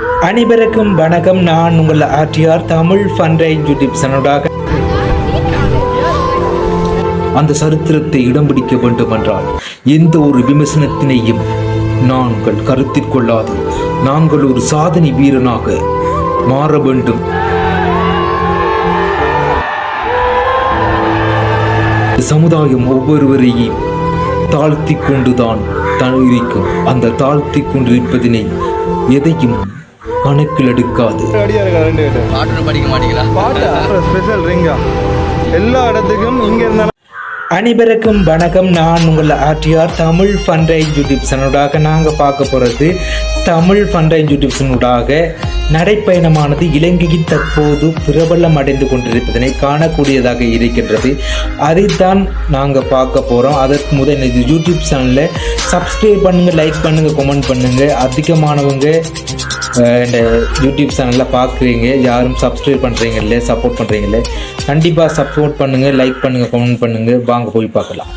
அனைவருக்கும் வணக்கம். நான் உங்கள் ஆர்டிஆர் தமிழ் ஃபன்ரைன் யூடியூப் சேனலாக அந்த சரித்திரத்தை இடம் பிடிக்க வேண்டும் என்றால் எந்த ஒரு விமர்சனத்தினையும் நாங்கள் கருத்தில் கொள்ளாது. நாங்கள் ஒரு சாதனை வீரனாக மாற வேண்டும். சமுதாயம் ஒவ்வொருவரையும் தாழ்த்தி கொண்டுதான் தான் இருக்கும் அந்த தாழ்த்தி கொண்டிருப்பதினை எதையும் கணக்கில் எடுக்காது படிக்க மாட்டீங்களா? ஸ்பெஷல் ரிங்கா எல்லா இடத்துக்கும் இங்க இருந்தாலும் அனைவருக்கும் வணக்கம். நான் உங்கள் ஆர்டிஆர் தமிழ் ஃபன்ரை யூடியூப் சேனலோடாக நாங்கள் பார்க்க போகிறது தமிழ் ஃபன்ரை யூடியூப் சேனலோடாக நடைப்பயணமானது இலங்கையில் தற்போது பிரபலம் அடைந்து கொண்டிருப்பதனை காணக்கூடியதாக இருக்கின்றது. அதைத்தான் நாங்கள் பார்க்க போகிறோம் அதற்கு முதல் இந்த யூடியூப் சேனலில் சப்ஸ்கிரைப் பண்ணுங்கள் லைக் பண்ணுங்கள் கமெண்ட் பண்ணுங்கள் அதிகமானவங்க இந்த யூடியூப் சேனலில் பார்க்குறீங்க யாரும் சப்ஸ்கிரைப் பண்ணுறீங்க இல்லை சப்போர்ட் பண்ணுறீங்க இல்லை கண்டிப்பாக சப்போர்ட் பண்ணுங்கள் லைக் பண்ணுங்கள் கமெண்ட் பண்ணுங்கள் வாங்க போய் பார்க்கலாம்.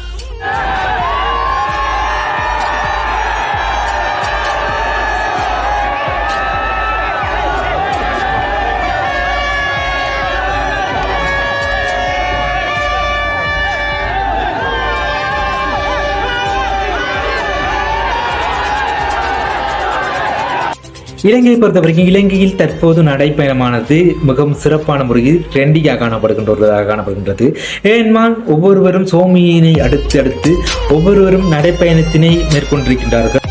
இலங்கையை பொறுத்தவரைக்கும் இலங்கையில் தற்போது நடைப்பயணமானது மிகவும் சிறப்பான முறையில் ட்ரெண்டிங்காக காணப்படுகின்றதாக காணப்படுகின்றது. ஏன்மான் ஒவ்வொருவரும் சோமியினை அடுத்து அடுத்து ஒவ்வொருவரும் நடைப்பயணத்தினை மேற்கொண்டிருக்கின்றார்கள்.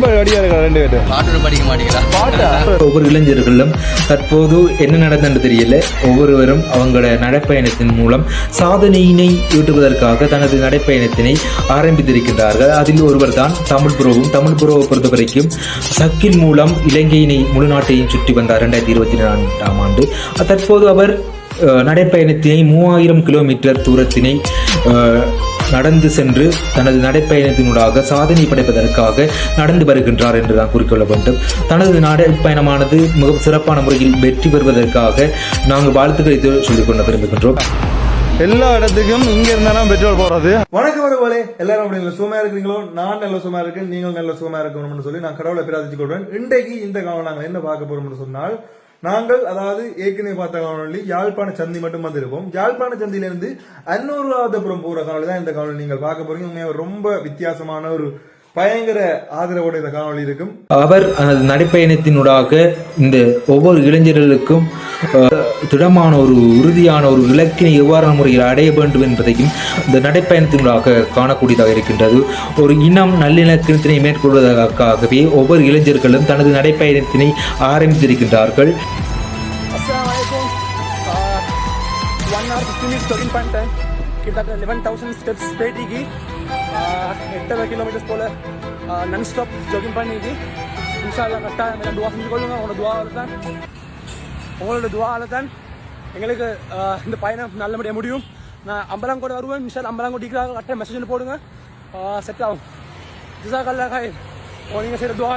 ரொம்ப அடியா இருக்கா ரெண்டு பேட்டு பாட்டு படிக்க மாட்டீங்களா? பாட்டா? ஒவ்வொரு இளைஞர்களும் தற்போது என்ன நடந்தது தெரியல. ஒவ்வொருவரும் அவங்களோட நடைப்பயணத்தின் மூலம் சாதனையினை ஈட்டுவதற்காக தனது நடைப்பயணத்தினை ஆரம்பித்திருக்கின்றார்கள். அதில் ஒருவர் தான் தமிழ் புரோவும் தமிழ் புரோவை பொறுத்த வரைக்கும் சக்கில் மூலம் இலங்கையினை முழு நாட்டையும் சுற்றி வந்தார் ரெண்டாயிரத்தி இருபத்தி நான்காம் ஆண்டு. தற்போது அவர் நடைப்பயணத்தினை மூவாயிரம் கிலோமீட்டர் தூரத்தினை நடந்து சென்று தனது நடைப்பயணத்தினூடாக சாதனை படைப்பதற்காக நடந்து வருகின்றார் என்றுதான் குறிக்கொள்ள வேண்டும். தனது நடைப்பயணமானது மிகவும் சிறப்பான முறையில் வெற்றி பெறுவதற்காக நாங்கள் வாழ்த்துக்களை தெ- சொல்லிக் கொள்ள விரும்புகின்றோம். எல்லா இடத்துக்கும் இங்க இருந்தாலும் பெட்ரோல் போறது. வணக்கம் வரவங்களே எல்லாரும் அப்படி நல்ல சுகமா இருக்கிறீங்களோ? நான் நல்ல சுகமா இருக்கேன் நீங்கள் நல்ல சுகமா இருக்கணும்னு சொல்லி நான் கடவுளை பிரார்த்திச்சு கொள்வேன் இன்றைக்கு இந்த காலம் நாங்கள் என்ன பார்க்க போறோம்னு சொன்னால் நாங்கள் அதாவது ஏற்கனவே பார்த்த காணொலி யாழ்ப்பாண சந்தி மட்டும் வந்திருப்போம். யாழ்ப்பாண சந்தியிலிருந்து அன்னூறுவாதபுரம் போற காணொலி தான் இந்த காணொலி நீங்கள் பார்க்க போறீங்க. உண்மையாக ரொம்ப வித்தியாசமான ஒரு பயங்கர ஆதரவோட இந்த காணொலி இருக்கும். அவர் தனது நடைப்பயணத்தினூடாக இந்த ஒவ்வொரு இளைஞர்களுக்கும் திடமான ஒரு உறுதியான ஒரு இலக்கினை எவ்வாறான முறையில் அடைய வேண்டும் என்பதையும் இந்த நடைப்பயணத்தினூடாக காணக்கூடியதாக இருக்கின்றது. ஒரு இனம் நல்லிணக்கத்தினை மேற்கொள்வதற்காகவே ஒவ்வொரு இளைஞர்களும் தனது நடைப்பயணத்தினை ஆரம்பித்திருக்கின்றார்கள். Assalamualaikum. One hour 15 minutes jogging பண்ணிட்டேன் கிட்டத்தட்ட லெவன் தௌசண்ட் ஸ்டெப்ஸ் போயிட்டு எட்டரை கிலோமீட்டர்ஸ் போல் நன் ஸ்டாப் ஜோக்கிங் பண்ணிட்டு இன்ஷால்லா கரெக்டாக எனக்கு துவா செஞ்சு கொள்ளுங்க உங்களோட துவாவில் தான் உங்களோட துவாவில் தான் எங்களுக்கு இந்த பயணம் நல்லபடியாக முடியும் நான் அம்பலாங்கோடு வருவேன் இன்ஷால் அம்பலாங்கோட்டிக்காக கரெக்டாக மெசேஜ் போடுங்க செட் ஆகும் ஜிசாக்கல்லா காய் நீங்கள் செய்கிற துவா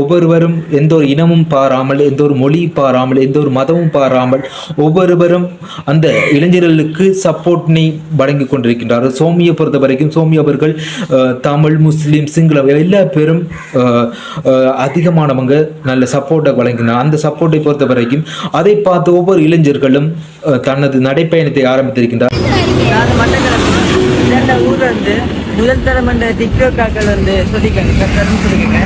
ஒவ்வொருவரும் எந்த ஒரு இனமும் பாராமல் எந்த ஒரு மொழி பாராமல் எந்த ஒரு மதமும் பாராமல் ஒவ்வொருவரும் அந்த இளைஞர்களுக்கு சப்போர்ட்னை வழங்கி கொண்டிருக்கின்றார்கள். சோமியை பொறுத்த வரைக்கும் சோமி அவர்கள் தமிழ் முஸ்லீம் சிங்களம் எல்லா பேரும் அதிகமானவங்க நல்ல சப்போர்ட்டை வழங்கினார் அந்த சப்போர்ட்டை பொறுத்த வரைக்கும் அதை பார்த்து ஒவ்வொரு இளைஞர்களும் தனது நடைப்பயணத்தை ஆரம்பித்திருக்கின்றார் இந்த ஊர்ல இருந்து முதல் தரம் அந்த டிக்டோக்காக்கள் வந்து கரெக்டாக சொல்லிக்கங்க.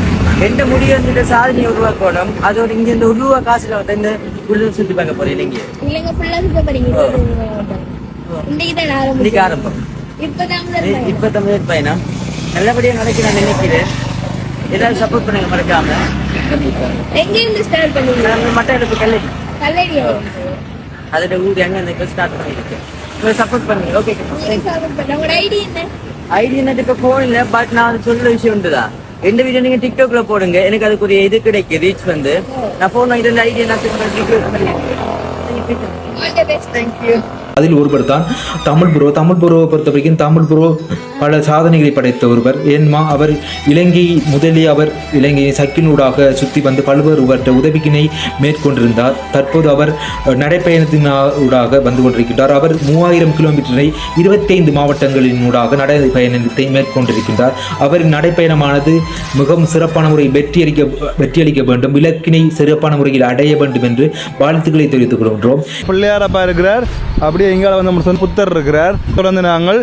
எந்த முடிவு வந்துட்டு சாதனை உருவாக்கணும். அதோட இங்க இந்த உருவா காசுல வந்து இந்த உள்ள சுத்தி பார்க்க போறேன். இல்லைங்க. இல்லைங்க ஃபுல்லா சுத்த போறீங்க இன்னைக்கு தான் இன்னைக்கு ஆரம்பிச்சு ஆரம்பம். இப்பதான். இப்ப தமிழ் பயணம் நல்லபடியா நடக்க நான் நினைக்கிறேன். எல்லாரும் சப்போர்ட் பண்ணுங்க மறக்காம. எங்க இருந்து ஸ்டார்ட் பண்ணீங்க? நான் மட்டக்களப்பு கல்லடி. கல்லடியா? அதோட ஊர் எங்க இந்த ஸ்டார்ட் பண்ணிருக்கேன் சப்போர்ட் பண்ணுங்க ஓகே உங்களோட ஐடி என்ன? ஐடி என்ன இப்ப போன் இல்ல பட் நான் அது சொல்ற விஷயம் உண்டுதான் எந்த வீடியோ நீங்க டிக்டாக்ல போடுங்க. எனக்கு அதுக்கு ஒரு இது கிடைக்கும் ரீச் வந்து. நான் போன் வாங்கிட்டு ஐடி நான் TikTok all the best thank you அதில் ஒருவர் தான் தமிழ் புரோ. தமிழ் புரோவை பொறுத்த வரைக்கும் தமிழ் புரோ பல சாதனைகளை படைத்த ஒருவர். ஏன்மா அவர் இலங்கை முதலில் அவர் இலங்கையை சக்கினூடாக சுற்றி வந்து பல்வேறுவற்ற உதவிக்கினை மேற்கொண்டிருந்தார். தற்போது அவர் நடைப்பயணத்தினூடாக வந்து கொண்டிருக்கின்றார். அவர் மூவாயிரம் கிலோமீட்டரை இருபத்தைந்து மாவட்டங்களின் ஊடாக நடைப்பயணத்தை மேற்கொண்டிருக்கின்றார். அவரின் நடைப்பயணமானது மிகவும் சிறப்பான முறையில் வெற்றியளிக்க வெற்றியளிக்க வேண்டும். இலக்கினை சிறப்பான முறையில் அடைய வேண்டும் என்று வாழ்த்துக்களை தெரிவித்துக் கொள்கின்றோம். பிள்ளையாரப்பா இருக்கிறார். அப்படியே இங்கால வந்து நம்ம புத்தர் இருக்கிறார். தொடர்ந்து நாங்கள்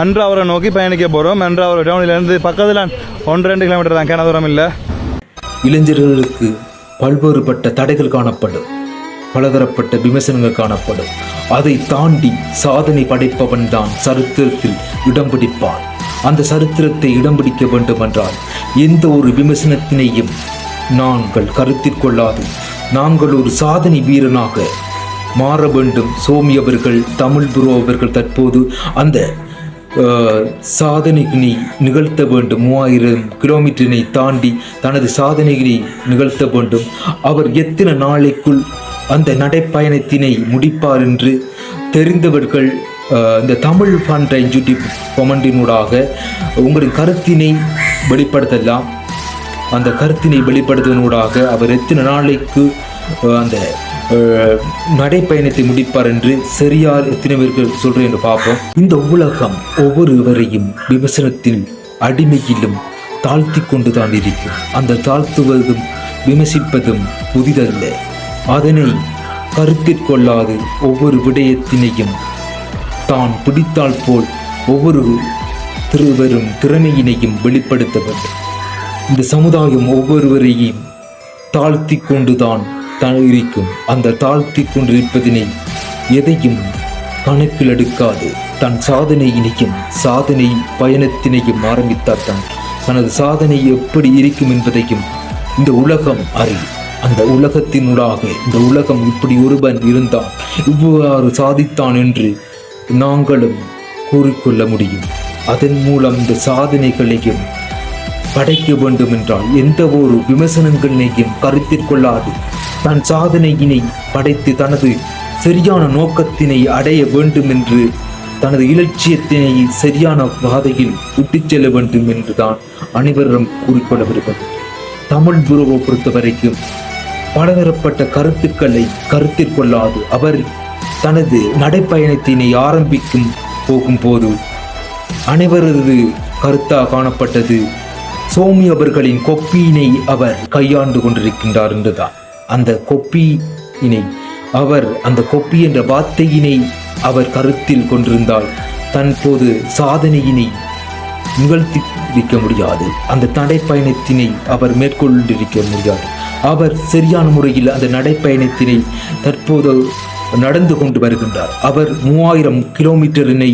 அன்றாவரை நோக்கி பயணிக்க போகிறோம் அன்றாவரம் டவுனிலேருந்து பக்கத்தில் ஒன்று ரெண்டு கிலோமீட்டர் தான். கேன தூரம் இல்லை. இளைஞர்களுக்கு பல்வேறுபட்ட தடைகள் காணப்படும். பலதரப்பட்ட விமர்சனங்கள் காணப்படும். அதை தாண்டி சாதனை படைப்பவன் தான் சரித்திரத்தில் இடம் பிடிப்பான். அந்த சரித்திரத்தை இடம் பிடிக்க வேண்டுமென்றால் எந்த ஒரு விமர்சனத்தினையும் நாங்கள் கருத்தில் கொள்ளாது. நாங்கள் ஒரு சாதனை வீரனாக மாற வேண்டும் சோமி அவர்கள் தமிழ் புரோ அவர்கள் தற்போது அந்த அஹ், நிகழ்த்த வேண்டும். மூவாயிரம் கிலோமீட்டரினை தாண்டி தனது சாதனையினை நிகழ்த்த வேண்டும். அவர் எத்தனை நாளைக்குள் அந்த நடைப்பயணத்தினை முடிப்பார் என்று தெரிந்தவர்கள் இந்த தமிழ் பண்டை யூடியூப் கொமெண்டினூடாக உங்களின் கருத்தினை வெளிப்படுத்தலாம். அந்த கருத்தினை வெளிப்படுத்துவதனூடாக அவர் எத்தனை நாளைக்கு அந்த நடைப்பயணத்தை முடிப்பார் என்று சரியார் எத்தனை பேருக்கு சொல்றேன் என்று பார்ப்போம். இந்த உலகம் ஒவ்வொருவரையும் விமர்சனத்தில் அடிமையிலும் தாழ்த்தி கொண்டுதான் இருக்கும். அந்த தாழ்த்துவதும் விமர்சிப்பதும் புதிதல்ல. அதனை கருத்தில் கொள்ளாது ஒவ்வொரு விடயத்தினையும் தான் பிடித்தால் போல் ஒவ்வொரு திருவரும் திறமையினையும் வெளிப்படுத்த வேண்டும் இந்த சமுதாயம் ஒவ்வொருவரையும் தாழ்த்தி கொண்டுதான் தான் இருக்கும். அந்த தாழ்த்தி கொண்டிருப்பதினை எதையும் கணக்கில் எடுக்காது தன் சாதனையினையும் சாதனை பயணத்தினையும் ஆரம்பித்தால் தான். தனது சாதனை எப்படி இருக்கும் என்பதையும் இந்த உலகம் அறி அந்த உலகத்தினூடாக இந்த உலகம் இப்படி ஒருவன் இருந்தான். இவ்வாறு சாதித்தான் என்று நாங்களும் கூறிக்கொள்ள முடியும். அதன் மூலம் இந்த சாதனைகளையும் படைக்க வேண்டும் என்றால் எந்த ஒரு விமர்சனங்களையும் கருத்தில் கொள்ளாது. தன் சாதனையினை படைத்து தனது சரியான நோக்கத்தினை அடைய வேண்டும் என்று தனது இலட்சியத்தினை சரியான பாதையில் விட்டுச் செல்ல வேண்டும் என்று தான் அனைவரும் கூறிக்கொள்ள விரும்புகிறேன் தமிழ் குருவை பொறுத்த வரைக்கும் பலதரப்பட்ட கருத்துக்களை கருத்தில் கொள்ளாது அவர் தனது நடைப்பயணத்தினை ஆரம்பிக்கும் போகும்போது அனைவரது கருத்தாக காணப்பட்டது. சோமி அவர்களின் கொப்பியினை அவர் கையாண்டு கொண்டிருக்கின்றார் என்றுதான். அந்த கொப்பியினை அவர் அந்த கொப்பி என்ற வார்த்தையினை அவர் கருத்தில் கொண்டிருந்தால் தற்போது சாதனையினை நிகழ்த்தி இருக்க முடியாது. அந்த நடைப்பயணத்தினை அவர் மேற்கொண்டிருக்க முடியாது. அவர் சரியான முறையில் அந்த நடைப்பயணத்தினை தற்போது நடந்து கொண்டு வருகின்றார். அவர் மூவாயிரம் கிலோமீட்டரினை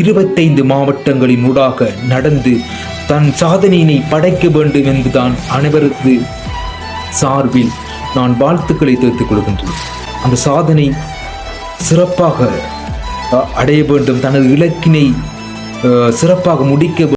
இருபத்தைந்து மாவட்டங்களின் ஊடாக நடந்து தன் சாதனையினை படைக்க வேண்டும் என்றுதான் அனைவரது சார்பில் நான் வாழ்த்துக்களை தெரிவித்துக் கொள்கின்றேன். அந்த சாதனை சிறப்பாக அடைய வேண்டும். தனது இலக்கினை சிறப்பாக முடிக்க